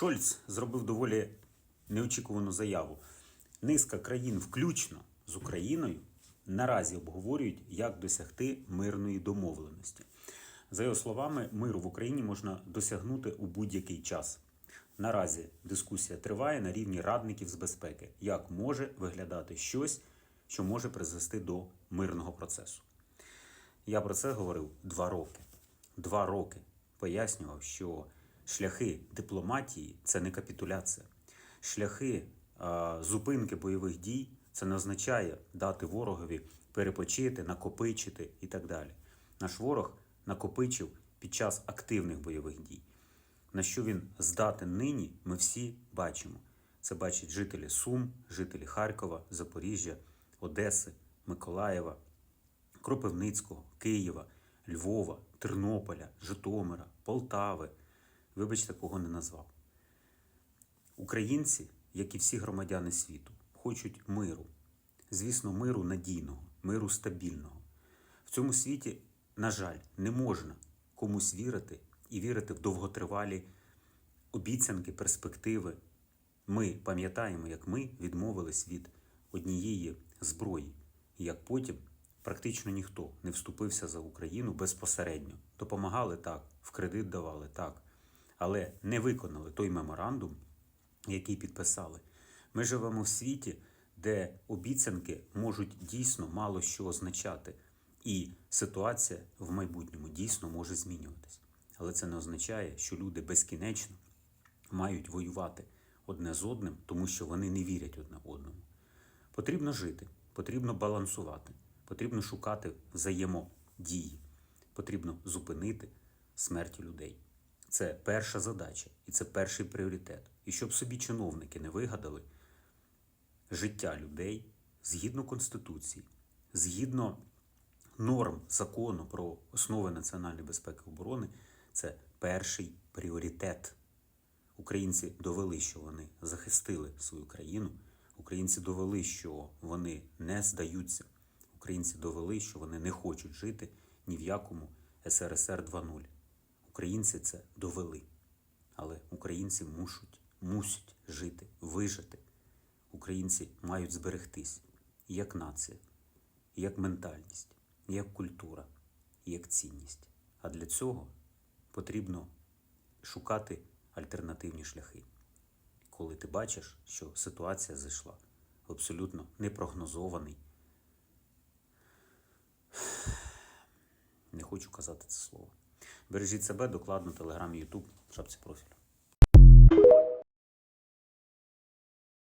Шольц зробив доволі неочікувану заяву. Низка країн, включно з Україною, наразі обговорюють, як досягти мирної домовленості. За його словами, миру в Україні можна досягнути у будь-який час. Наразі дискусія триває на рівні радників з безпеки, як може виглядати щось, що може призвести до мирного процесу. Я про це говорив два роки. Два роки пояснював, що шляхи дипломатії це не капітуляція. Шляхи а, зупинки бойових дій це не означає дати ворогові перепочити, накопичити і так далі. Наш ворог накопичив під час активних бойових дій. На що він здатен нині, ми всі бачимо. Це бачать жителі Сум, жителі Харкова, Запоріжжя, Одеси, Миколаєва, Кропивницького, Києва, Львова, Тернополя, Житомира, Полтави. Вибачте, кого не назвав. Українці, як і всі громадяни світу, хочуть миру. Звісно, миру надійного, миру стабільного. В цьому світі, на жаль, не можна комусь вірити і вірити в довготривалі обіцянки, перспективи. Ми пам'ятаємо, як ми відмовились від однієї зброї, і як потім практично ніхто не вступився за Україну безпосередньо. Допомагали так, в кредит давали так, але не виконали той меморандум, який підписали. Ми живемо в світі, де обіцянки можуть дійсно мало що означати, і ситуація в майбутньому дійсно може змінюватись. Але це не означає, що люди безкінечно мають воювати одне з одним, тому що вони не вірять одне одному. Потрібно жити, потрібно балансувати, потрібно шукати взаємодії, потрібно зупинити смерті людей. Це перша задача і це перший пріоритет. І щоб собі чиновники не вигадали життя людей згідно Конституції, згідно норм закону про основи національної безпеки і оборони, це перший пріоритет. Українці довели, що вони захистили свою країну. Українці довели, що вони не здаються. Українці довели, що вони не хочуть жити ні в якому СРСР 2.0. Українці це довели. Але українці мушуть, мусять жити, вижити. Українці мають зберегтись як нація, як ментальність, як культура, як цінність. А для цього потрібно шукати альтернативні шляхи. Коли ти бачиш, що ситуація зайшла в абсолютно непрогнозований, не хочу казати це слово. Бережіть себе докладно, телеграм, Ютуб, шапці профілю.